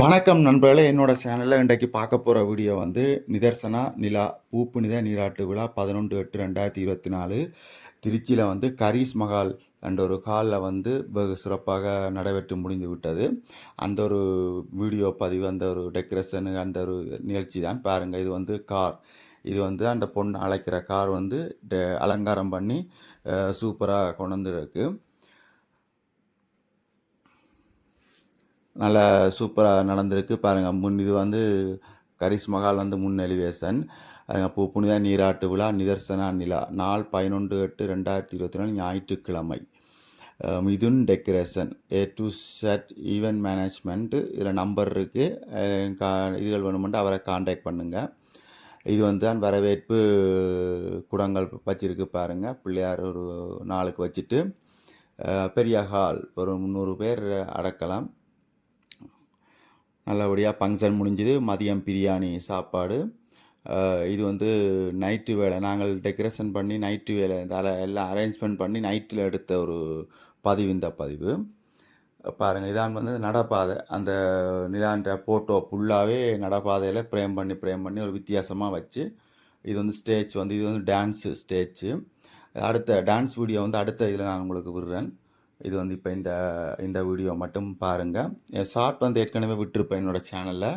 வணக்கம் நண்பர்களே என்னோட சேனலில் இன்றைக்கு பார்க்க போகிற வீடியோ வந்து நிதர்சனா நிலா பூப்புனித நீராட்டு விழா பதினொன்று எட்டு ரெண்டாயிரத்தி இருபத்தி நாலு. திருச்சியில் வந்து கரீஸ் மஹால் என்ற ஒரு ஹாலில் வந்து வெகு சிறப்பாக நடைபெற்று முடிந்து விட்டது. அந்த ஒரு வீடியோ பதிவு அந்த ஒரு டெக்கரேஷனு அந்த ஒரு நிகழ்ச்சி தான். பாருங்கள் இது வந்து கார். இது வந்து அந்த பொண்ணு அழைக்கிற கார் வந்து டெ- அலங்காரம் பண்ணி சூப்பராக கொண்டு வந்துருக்கு. நல்ல சூப்பராக நடந்திருக்கு. பாருங்கள் முன் இது வந்து கரிஸ் மகால் வந்து முன் எலிவேஷன். பாருங்க பூ புனித நீராட்டு விழா நிதர்சனா நிலா நாள் பதினொன்று எட்டு ரெண்டாயிரத்தி இருபத்தி நாலு ஞாயிற்றுக்கிழமை. Mithun decoration A to Z event management இதில் நம்பர் இருக்குது கா இதுகள் வேணுமென்ட்டு அவரை காண்டாக்ட் பண்ணுங்கள் இது வந்து தான் வரவேற்பு குடங்கள் வச்சிருக்கு பாருங்கள் பிள்ளையார் ஒரு நாளுக்கு வச்சுட்டு பெரிய ஹால் ஒரு முந்நூறு பேர் அடக்கலாம். நல்லபடியாக ஃபங்க்ஷன் முடிஞ்சுது. மதியம் பிரியாணி சாப்பாடு. இது வந்து நைட்டு வேலை. நாங்கள் டெக்கரேஷன் பண்ணி நைட்டு வேலை. இதால் எல்லாம் அரேஞ்ச்மெண்ட் பண்ணி நைட்டில் எடுத்த ஒரு பதிவு இந்த பதிவு. பாருங்கள் இதான் வந்து நடப்பாதை. அந்த நிலான்ற ஃபோட்டோ ஃபுல்லாகவே நடப்பாதையில் ப்ரேம் பண்ணி ப்ரேம் பண்ணி ஒரு வித்தியாசமாக வச்சு இது வந்து ஸ்டேஜ் வந்து இது வந்து டான்ஸு ஸ்டேஜு அடுத்த டான்ஸ் வீடியோ வந்து அடுத்த இதில் நான் உங்களுக்கு விடுறேன். இது வந்து இப்போ இந்த இந்த வீடியோ மட்டும் பாருங்கள் என் ஷார்ட் வந்து ஏற்கனவே விட்டுருப்பேன் என்னோடய சேனலில்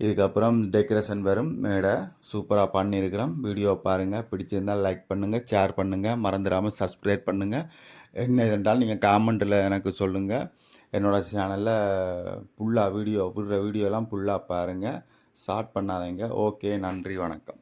இதுக்கப்புறம் டெக்கரேஷன் வரும் மேடை சூப்பராக பண்ணியிருக்கிறோம். வீடியோ பாருங்கள் பிடிச்சிருந்தால் லைக் பண்ணுங்கள் ஷேர் பண்ணுங்கள் மறந்துடாமல் சப்ஸ்கிரைப் பண்ணுங்கள் என்ன இதென்றால் நீங்கள் காமெண்ட்டில் எனக்கு சொல்லுங்கள் என்னோடய சேனலில் ஃபுல்லாக வீடியோ விடுற வீடியோலாம் ஃபுல்லாக பாருங்கள் ஷார்ட் பண்ணாதீங்க. ஓகே நன்றி வணக்கம்.